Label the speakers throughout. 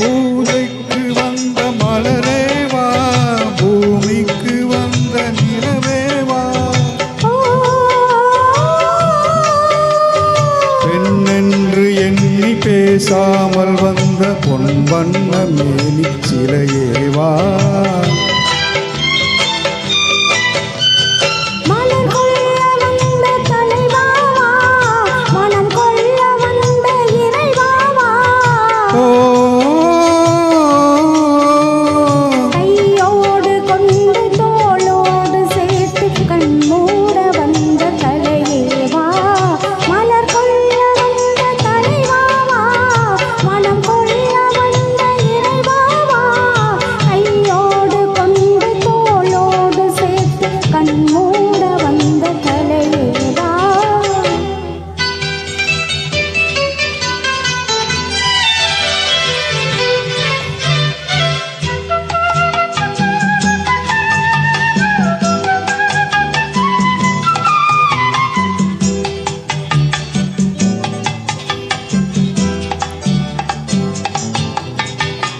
Speaker 1: பூஜைக்கு வந்த
Speaker 2: மலரேவா பூமிக்கு வந்த நிலவேவா பெண்ணென்று எண்ணி பேசாமல் வந்த பொன் வண்ண மேலி சிலையேவா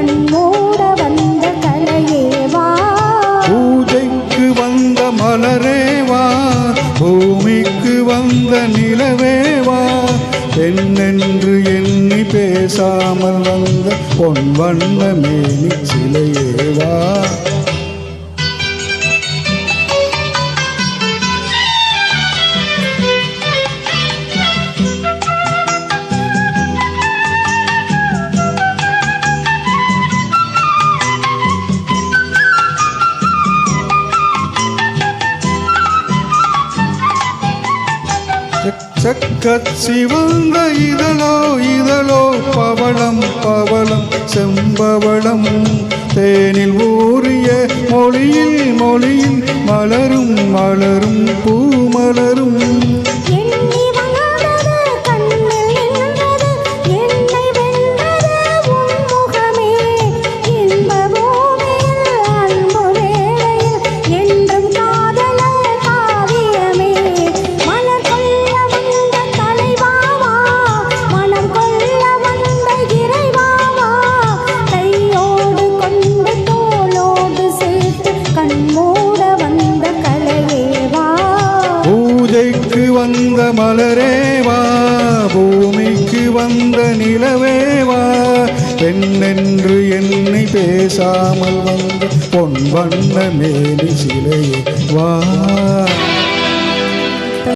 Speaker 2: கண்மூட வந்த கலையேவா
Speaker 1: பூஜைக்கு வந்த மலரேவா பூமிக்கு வந்த நிலவேவா என்னென்று எண்ணி பேசாமல் வந்த பொன் வண்ண மேனி சிலை சக்கச் சிவந்த இதழோ இதழோ பவளம் பவளம் செம்பவளம். தேனில் ஊறிய மொழியில் மொழியில் மலரும் மலரும் பூமலரும். பூமிக்கு வந்த மலரேவா பூமிக்கு வந்த நிலவேவா? பெண்ணென்று என்னை பேசாமல் வந்த பொன் வண்ண மேலி சிலையே வா.